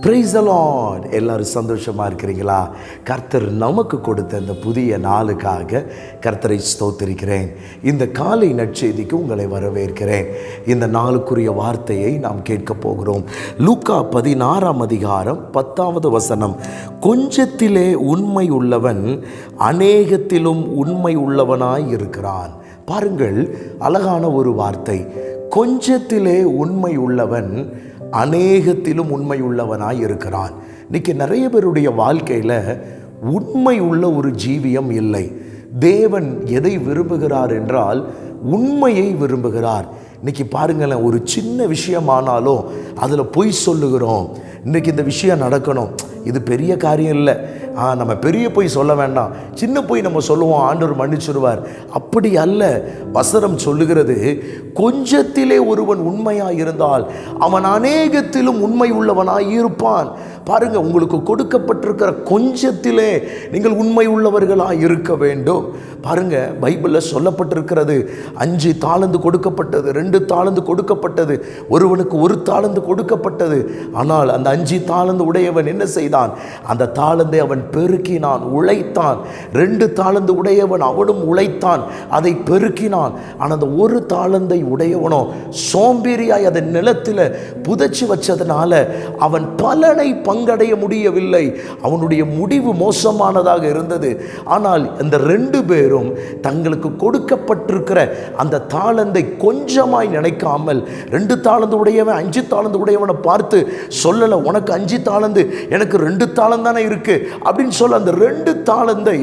Price Lord எல்லாரும் சந்தோஷமாக இருக்கிறீங்களா? கர்த்தர் நமக்கு கொடுத்த இந்த புதிய நாளுக்காக கர்த்தரை ஸ்தோத்திருக்கிறேன். இந்த காலை நற்செய்திக்கு உங்களை வரவேற்கிறேன். இந்த நாளுக்குரிய வார்த்தையை நாம் கேட்க போகிறோம். லூக்கா பதினாறாம் அதிகாரம் பத்தாவது வசனம். கொஞ்சத்திலே உண்மை உள்ளவன் அநேகத்திலும் உண்மை உள்ளவனாய் இருக்கிறான். பாருங்கள் அழகான ஒரு வார்த்தை. கொஞ்சத்திலே உண்மை உள்ளவன் அநேகத்திலும் உண்மை உள்ளவனாய் இருக்கிறான். இன்னைக்கு நிறைய பேருடைய வாழ்க்கையில் உண்மை உள்ள ஒரு ஜீவியம் இல்லை. தேவன் எதை விரும்புகிறார் என்றால் உண்மையை விரும்புகிறார். இன்னைக்கு பாருங்களேன் ஒரு சின்ன விஷயமானாலும் அதில் பொய் சொல்லுகிறோம். இன்னைக்கு இந்த விஷயம் நடக்கணும். இது பெரிய காரியம் இல்லை. ஆ நம்ம பெரிய பொய் சொல்ல வேண்டாம். சின்ன பொய் நம்ம சொல்லுவோம் ஆண்டவர் மன்னிச்சிருவார் அப்படி அல்ல வசனம் சொல்லுகிறது கொஞ்சத்திலே ஒருவன் உண்மையாக இருந்தால் அவன் அநேகத்திலும் உண்மை உள்ளவனாய் இருப்பான் பாருங்க உங்களுக்கு கொடுக்கப்பட்டிருக்கிற கொஞ்சத்திலே நீங்கள் உண்மை உள்ளவர்களாக இருக்க வேண்டும். பாருங்க பைபிளில் சொல்லப்பட்டிருக்கிறது அஞ்சு தாளந்து கொடுக்கப்பட்டது ரெண்டு தாளந்து கொடுக்கப்பட்டது ஒருவனுக்கு ஒரு தாளந்து கொடுக்கப்பட்டது. ஆனால் அந்த அஞ்சு தாளந்து உடையவன் என்ன செய்தான்? அந்த தாளந்தை அவன் பெருக்கினான் உழைத்தான். ரெண்டு தாளந்து உடையவன் அவனும் உழைத்தான் அதை பெருக்கினான். ஆனால் அந்த ஒரு தாளந்தை உடையவனோ சோம்பேறியாய் அதை நிலத்தில் புதைச்சி வச்சதுனால அவன் பலனை பங்கடைய முடியவில்லை. அவனுடைய முடிவு மோசமானதாக இருந்தது. ஆனால் இந்த ரெண்டு பேரும் தங்களுக்கு கொடுக்கப்பட்டிருக்கிற அந்த தாளந்தை கொஞ்சமாய் நினைக்காமல் ரெண்டு தாளந்து உடையவன் அஞ்சு தாளந்து உடையவனை பார்த்து சொல்லலை உனக்கு அஞ்சு தாளந்து எனக்கு ரெண்டு தாளம் தானே இருக்கு? அப்படின்னு சொல்ல அந்த ரெண்டு தாளந்தை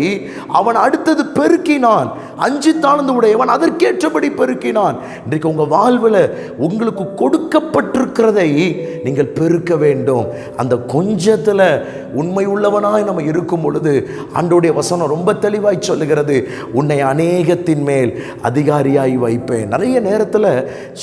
அவன் அடுத்தது பெருக்கினான். அஞ்சு தாளந்து உடையவன் அதற்கேற்றபடி பெருக்கினான். இன்றைக்கு உங்கள் வாழ்வில் உங்களுக்கு கொடுக்கப்பட்டிருக்கிறதை நீங்கள் பெருக்க வேண்டும். அந்த கொஞ்சத்தில் உண்மை உள்ளவனாய் நம்ம இருக்கும் பொழுது ஆண்டோடைய வசனம் ரொம்ப தெளிவாய் சொல்லுகிறது. உன்னை அநேகத்தின் மேல் அதிகாரியாய் வைப்பேன். நிறைய நேரத்தில்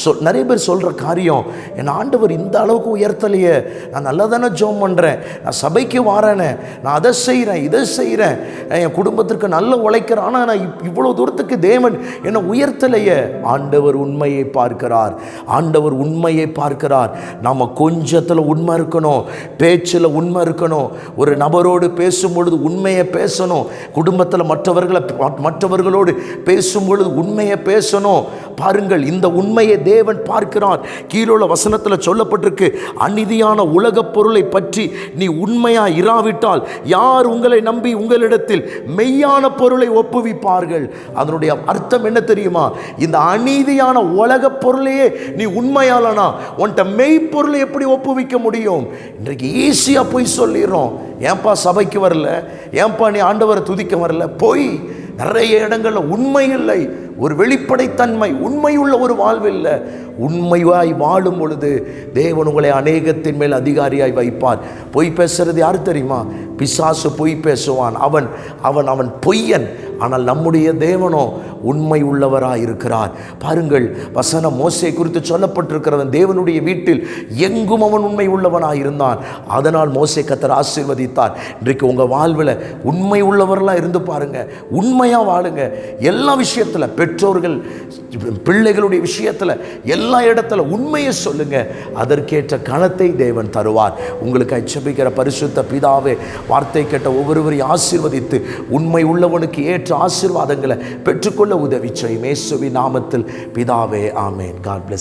சொல் நிறைய பேர் சொல்கிற காரியம் என் ஆண்டவர் இந்த அளவுக்கு உயர்த்தலையே. நான் நல்லா தானே ஜோம் பண்ணுறேன் நான் சபைக்கு வாரேனே. நான் அதை செய்கிறேன் இதை செய்கிறேன் என் குடும்பத்திற்கு நல்ல உழைக்கிறேன். ஆனால் நான் இவ்வளோ தூரத்துக்கு தேவன் என்னை உயர்த்தலையே. ஆண்டவர் உண்மையை பார்க்கிறார். ஆண்டவர் உண்மையை பார்க்கிறார். நாம் கொஞ்சத்தில் உண்மை இருக்கணும் பேச்சில் உண்மை இருக்கணும் ஒரு நபரோடு பேசும் பொழுது உண்மையை பேசணும் குடும்பத்தில் மற்றவர்களை மற்றவர்களோடு பேசும்பொழுது உண்மையை பேசணும். பாருங்கள் இந்த உண்மையை தேவன் பார்க்கிறார். கீழுள்ள வசனத்தில் சொல்லப்பட்டிருக்கு அநீதியான உலகப் பொருளை பற்றி நீ உண்மையாக இராவிட்டால் யார் உங்களை நம்பி உங்களிடத்தில் மெய்யான பொருளை ஒப்புவிப்பார்கள்? அதனுடைய அர்த்தம் என்ன தெரியுமா? இந்த அநீதியான உலகப் பொருளையே நீ உண்மையாலனா உன்ட்ட மெய்ப்பொருளை எப்படி ஒப்புவிக்க முடியும்? இன்றைக்கு ஈஸியாக போய் சொல்லிடுறோம். ஏன்பா சபைக்கு வரல? ஏன்பா நீ ஆண்டவரை துதிக்க வரல? போய் நிறைய இடங்களில் உண்மை இல்லை. ஒரு வெளிப்படைத்தன்மை உண்மையுள்ள ஒரு வாழ்வில்லை உண்மையாய் வாழும் பொழுது தேவன் உங்களை அநேகத்தின் மேல் அதிகாரியாய் வைப்பார். பொய் பேசுறது யார் தெரியுமா? பிசாசு பொய் பேசுவான். அவன் அவன் அவன் பொய்யன். ஆனால் நம்முடைய தேவனோ உண்மை உள்ளவராக இருக்கிறார். பாருங்கள் வசனம் மோசை குறித்து சொல்லப்பட்டிருக்கிறவன் தேவனுடைய வீட்டில் எங்கும் அவன் உண்மை உள்ளவனாக இருந்தான். அதனால் மோசை கத்தர் ஆசீர்வதித்தார். இன்றைக்கு உங்கள் வாழ்வில் உண்மை உள்ளவர்களாக இருந்து பாருங்க உண்மையாக வாழுங்க. எல்லா விஷயத்தில் பெற்றோர்கள் பிள்ளைகளுடைய விஷயத்தில் எல்லா இடத்துல உண்மையை சொல்லுங்க. அதற்கேற்ற கணத்தை தேவன் தருவார். உங்களுக்கு அச்சபிக்கிற பரிசுத்த பிதாவே வார்த்தை கேட்ட ஒவ்வொருவரையும் ஆசீர்வதித்து உண்மை உள்ளவனுக்கு ஏற்ற ஆசீர்வாதங்களை பெற்றுக்கொள்ள உதவி செய்யும். இயேசுவி நாமத்தில் பிதாவே ஆமேன். God plus